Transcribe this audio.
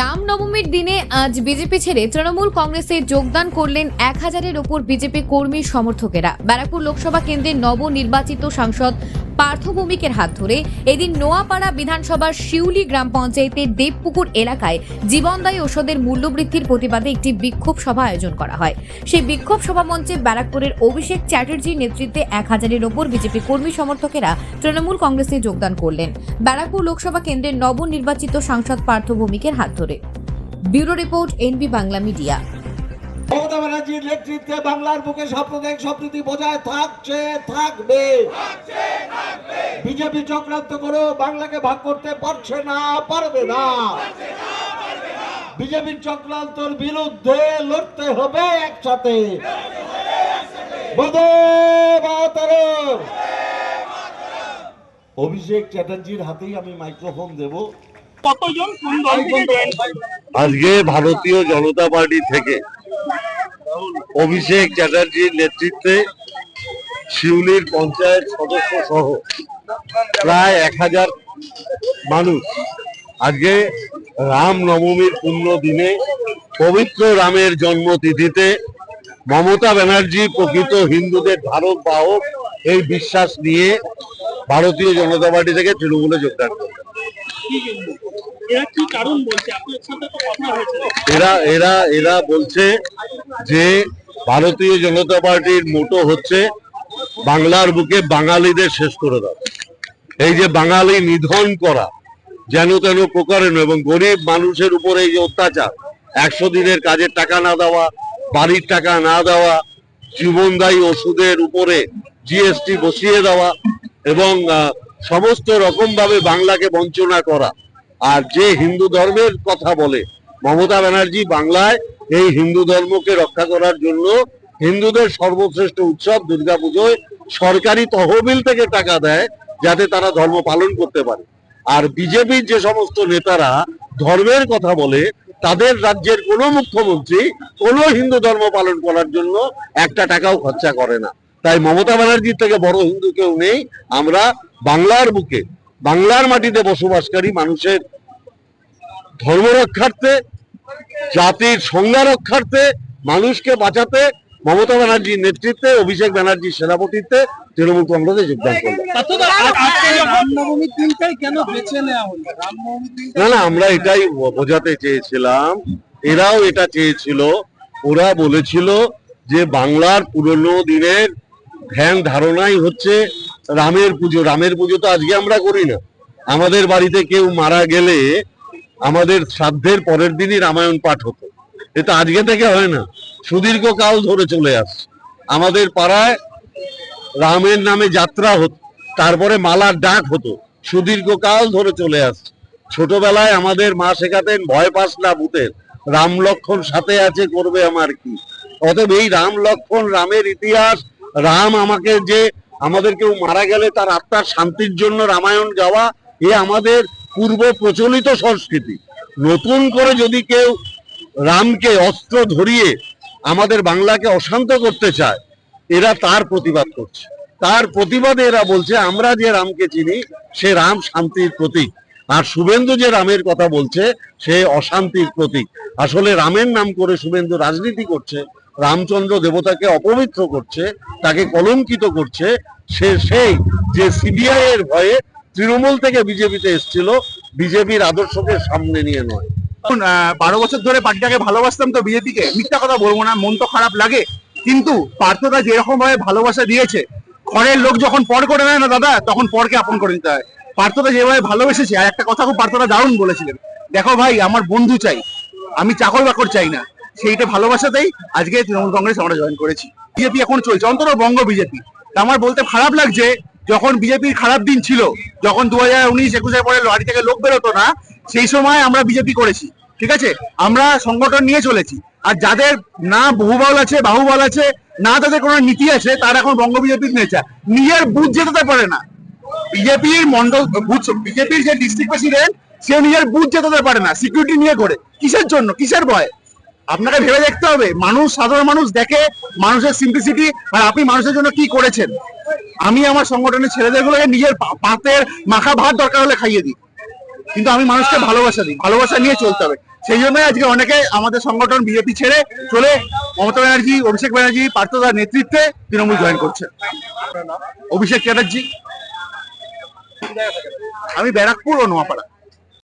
রামনবমীর দিনে আজ বিজেপি ছেড়ে তৃণমূল কংগ্রেসে যোগদান করলেন এক হাজারের ওপর বিজেপি কর্মী সমর্থকেরা। ব্যারাকপুর লোকসভা কেন্দ্রের নবনির্বাচিত সাংসদ পার্থ ভৌমিকের হাত ধরে এদিন নোয়াপাড়া বিধানসভার শিউলি গ্রাম পঞ্চায়েতের দেবপুকুর এলাকায় জীবনদায়ী ওষুধের মূল্যবৃদ্ধির প্রতিবাদে একটি বিক্ষোভ সভা আয়োজন করা হয়। সেই বিক্ষোভ সভা মঞ্চে ব্যারাকপুরের অভিষেক চ্যাটার্জির নেতৃত্বে এক হাজারের ওপর বিজেপি কর্মী সমর্থকেরা তৃণমূল কংগ্রেসে যোগদান করলেন। ব্যারাকপুর লোকসভা কেন্দ্রের নবনির্বাচিত সাংসদ পার্থ ভৌমিকের হাত ধরে। Bureau report NB Bangla media. Mamata ব্যানার্জির নেতৃত্বে বাংলার বুকে সাম্প্রদায়িক সম্প্রীতি বজায় থাকছে থাকবে। বিজেপি চক্রান্ত করে বাংলাকে ভাগ করতে পারছে না পারবে না। বিজেপির চক্রান্তর বিরুদ্ধে লড়তে হবে একসাথে। অভিষেক চ্যাটার্জির হাতেই আমি মাইক্রোফোন দেব। কতজন আজকে ভারতীয় জনতা পার্টি থেকে অভিষেক চ্যাটার্জির নেতৃত্বে শিউলির পঞ্চায়েত সদস্য সহ প্রায় এক হাজার মানুষ। আজকে রাম নবমীর পূর্ণ দিনে পবিত্র রামের জন্মতিথিতে মমতা ব্যানার্জি প্রকৃত হিন্দুদের ধারক বাহক এই বিশ্বাস নিয়ে ভারতীয় জনতা পার্টি থেকে তৃণমূলে যোগদান করে এরা এরা এরা এরা বলছে যে ভারতীয় জনতা পার্টির মোটো হচ্ছে বাংলার বুকে বাঙালিদের শেষ করে দাও। এই যে বাঙালি নিধন করা, যেন তেন প্রকারেণ এবং গরিব মানুষের উপরে এই যে অত্যাচার, একশো দিনের কাজের টাকা না দেওয়া, বাড়ির টাকা না দেওয়া, জীবনদায়ী ওষুধের উপরে জিএসটি বসিয়ে দেওয়া এবং সমস্ত রকম ভাবে বাংলাকে বঞ্চনা করা। আর যে হিন্দু ধর্মের কথা বলে, মমতা ব্যানার্জি বাংলায় এই হিন্দু ধর্মকে রক্ষা করার জন্য হিন্দুদের সর্বশ্রেষ্ঠ উৎসব দুর্গাপুজোয় সরকারি তহবিল থেকে টাকা দেয় যাতে তারা ধর্ম পালন করতে পারে। আর বিজেপির যে সমস্ত নেতারা ধর্মের কথা বলে, তাদের রাজ্যের কোনো মুখ্যমন্ত্রী কোনো হিন্দু ধর্ম পালন করার জন্য একটা টাকাও খরচা করে না। তাই মমতা ব্যানার্জির থেকে বড় হিন্দু কেউ নেই। আমরা বাংলার বুকে, বাংলার মাটিতে বসবাসকারী মানুষের ধর্ম রক্ষার্থে, জাতির সংজ্ঞা রক্ষার্থে, মানুষকে বাঁচাতে মমতা ব্যানার্জির নেতৃত্বে অভিষেক ব্যানার্জির সেনাপতিত্বে তৃণমূল কংগ্রেসে যোগদান দিন না না আমরা এটাই বোঝাতে চেয়েছিলাম। এরাও এটা চেয়েছিল। ওরা বলেছিল যে বাংলার পুরনো দিনের ধ্যান ধারণাই হচ্ছে রামের পুজো। রামের পুজো তো আজকে আমরা করি না। আমাদের বাড়িতে কেউ মারা গেলে আমাদের শ্রাদ্ধের পরের দিনই রামায়ণ পাঠ হতো। এটা আজকে থেকে হয় না। সুদীর্ঘ কাল ধরে চলে আসছে। আমাদের পাড়ায় রামের নামে যাত্রা হতো, তারপরে মালার ডাক হতো। সুদীর্ঘ কাল ধরে চলে আসছে। ছোটবেলায় আমাদের মা শেখাতেন, ভয় পাস না ভূতের, রাম লক্ষণ সাথে আছে করবে আমার কি? অতএব এই রাম লক্ষণ, রামের ইতিহাস, রাম আমাকে যে আমাদের কেউ মারা গেলে তার আত্মার শান্তির জন্য রামায়ণ গাওয়া এ আমাদের পূর্ব প্রচলিত সংস্কৃতি। নতুন করে যদি কেউ রামকে অস্ত্র ধরিয়ে আমাদের বাংলাকে অশান্ত করতে চায়, এরা তার প্রতিবাদ করছে। তার প্রতিবাদে এরা বলছে, আমরা যে রামকে চিনি, সে রাম শান্তির প্রতীক। আর শুভেন্দু যে রামের কথা বলছে, সে অশান্তির প্রতীক। আসলে রামের নাম করে শুভেন্দু রাজনীতি করছে, রামচন্দ্র দেবতাকে অপবিত্র করছে, তাকে কলঙ্কিত করছে, সে সেই যে সিবিআই এর ভয়ে তৃণমূল থেকে বিজেপিতে এসেছিল, বিজেপির আদর্শকে সামনে নিয়ে নয়। বারো বছর ধরে পার্টিটাকে ভালোবাসতাম তো বিজেপিকে মিথ্যা কথা বলব না, মন তো খারাপ লাগে। কিন্তু পার্থদা যেরকম ভাবে ভালোবাসা দিয়েছে, ঘরের লোক যখন পর করে নেয় না দাদা, তখন পরকে আপন করে নিতে হয়। পার্থদা যেভাবে ভালোবেসেছে, আর একটা কথা খুব পার্থদা দারুণ বলেছিলেন। দেখো ভাই, আমার বন্ধু চাই, আমি চাকর বাকর চাই না। সেইটা ভালোবাসাতেই আজকে তৃণমূল কংগ্রেস আমরা জয়েন করেছি। বিজেপি এখন চলছে, অন্তত বঙ্গ বিজেপি। আমার বলতে খারাপ লাগছে, যখন বিজেপির খারাপ দিন ছিল, যখন দু হাজার উনিশ একুশের পরে লড়াই থেকে লোক বেরোতো না, সেই সময় আমরা বিজেপি করেছি। ঠিক আছে? আমরা সংগঠন নিয়ে চলেছি। আর যাদের না বহুবল আছে, বাহুবল আছে, না তাদের কোনো নীতি আছে, তারা এখন বঙ্গ বিজেপির নেচা নিজের বুথ জেতাতে পারে না। বিজেপির মন্ডল, বুথ, বিজেপির যে ডিস্ট্রিক্ট প্রেসিডেন্ট সে নিজের বুথ জেতাতে পারে না সিকিউরিটি নিয়ে করে। কিসের জন্য? কিসের ভয়? আপনাকে ভেবে দেখতে হবে, মানুষ, সাধারণ মানুষ দেখে মানুষের সিম্পলিসিটি আর আপনি মানুষের জন্য কি করেছেন। আমি আমার সংগঠনের ছেলেদেরগুলোকে নিজের পাতের মাখা ভাত দরকার হলে খাইয়ে দিই। কিন্তু আমি মানুষকে ভালোবাসা দিই। ভালোবাসা নিয়ে চলতে হবে। সেই জন্যই আজকে অনেকে আমাদের সংগঠন বিজেপি ছেড়ে চলে মমতা ব্যানার্জি, অভিষেক ব্যানার্জি, পার্থদার নেতৃত্বে তৃণমূল জয়েন করছে। অভিষেক চ্যাটার্জি। আমি ব্যারাকপুর ও নোয়াপাড়া।